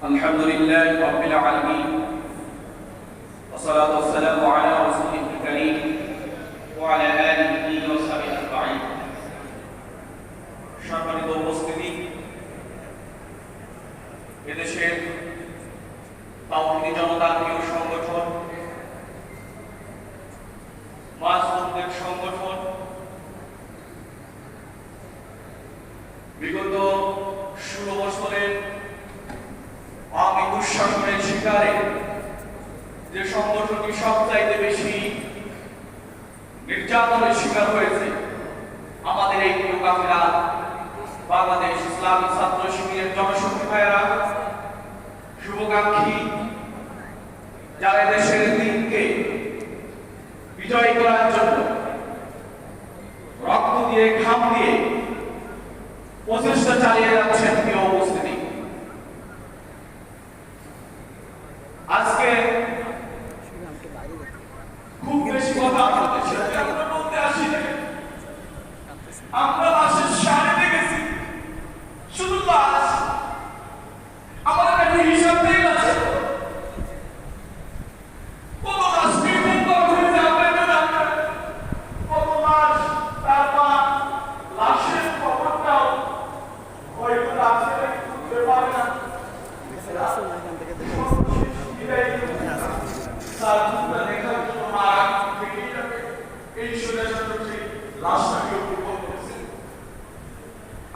الحمد لله رب العالمين والصلاة والسلام على رسوله الكريم وعلى آله وصحبه أجمعين. সম্মানিত উপস্থিতি এদেশের নির্যাতনের শিকার হয়েছে। আমাদের এই কাফেরা বাংলাদেশ ইসলামী ছাত্র শিবিরের জনশক্তি ভাইয়েরা, শুভকাঙ্ক্ষী, যারা দেশের দিনকে বিজয় করার জন্য রক্ত দিয়ে, ঘাম দিয়ে প্রচেষ্টা চালিয়ে যাচ্ছেন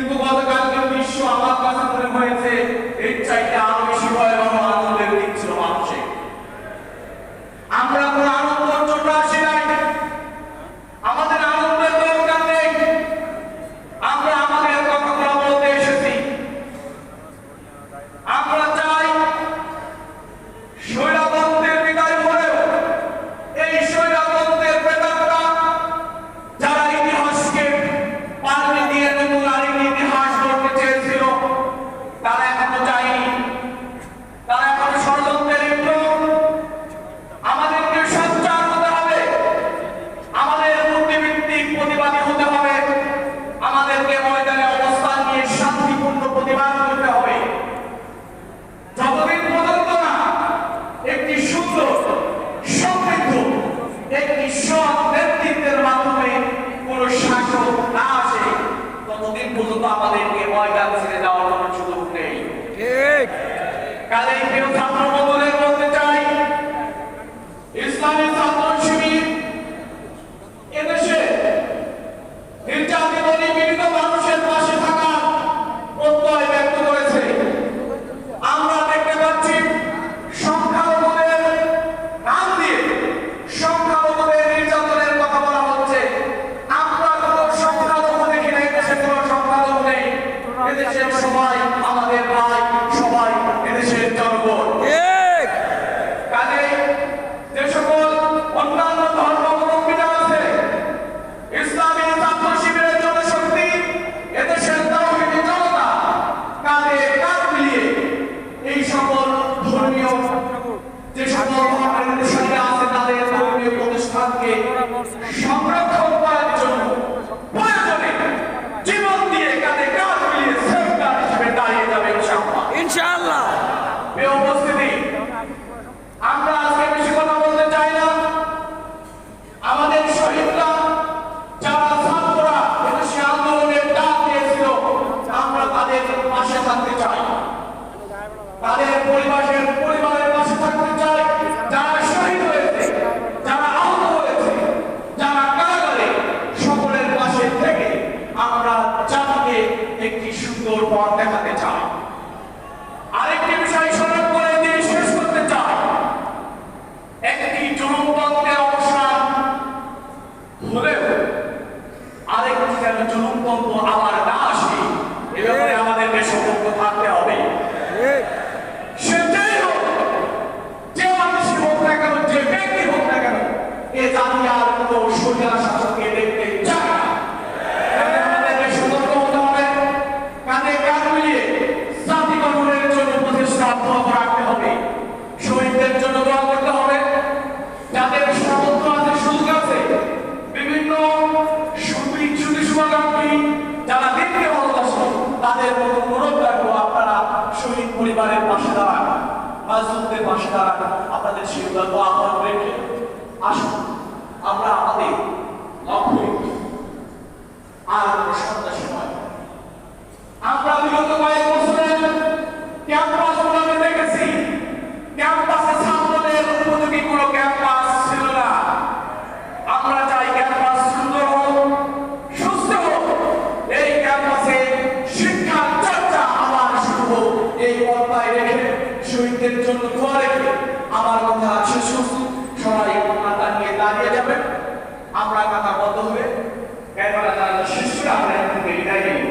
কিন্তু গতকালকে বিশ্ব আবার কাছে মনে হয়েছে। ঠিক কাজেই প্রিয় ছাত্র বন্ধুদের বলতে চাই ইসলামী ছাত্র সমাজকে সংরক্ষণ করার জন্য প্রয়োজনে জীবন দিয়ে কাঁধে কাঁধ মিলিয়ে সেফগার্ড হিসেবে দাঁড়িয়ে যাবে ইনশাআল্লাহ। উপস্থিতি আমরা আজকে বেশি কথা বলতে চাই না। আমাদের শহীদরা যারা ছাত্ররা এদেশে আন্দোলনের ডাক দিয়েছিল আমরা তাদের পাশে থাকতে চাই। তাদের পরিবারের পরিবারের পাশে থাকতে চাই। মাজলুমদের আপনাদের সেগুলো আহ্বান রেখে আসুন, আমরা আমাদের লক্ষ্য আর কোনো সন্ত্রাসী আমরা বিগত কয়েক বছরের ক্যাম্পাসগুলোকে দেখেছি। ক্যাম্পাসে ছাত্রদের উপযোগী কোনো ক্যাম্পাস ছিল না। আমরা চাই ক্যাম্পাস সুন্দর হোক, সুস্থ হোক। এই ক্যাম্পাসে শিক্ষা চর্চা আবার শুরু এই পন্থায় রেখে শহীদদের জন্য দোয়া রেখে আমার কথা আছে শুধু সবাই মাথা নিয়ে দাঁড়িয়ে যাবেন আমরা কথা বন্ধ হবে। এরপরে তারা শিশুরা আমরা থেকে বিদায় নিই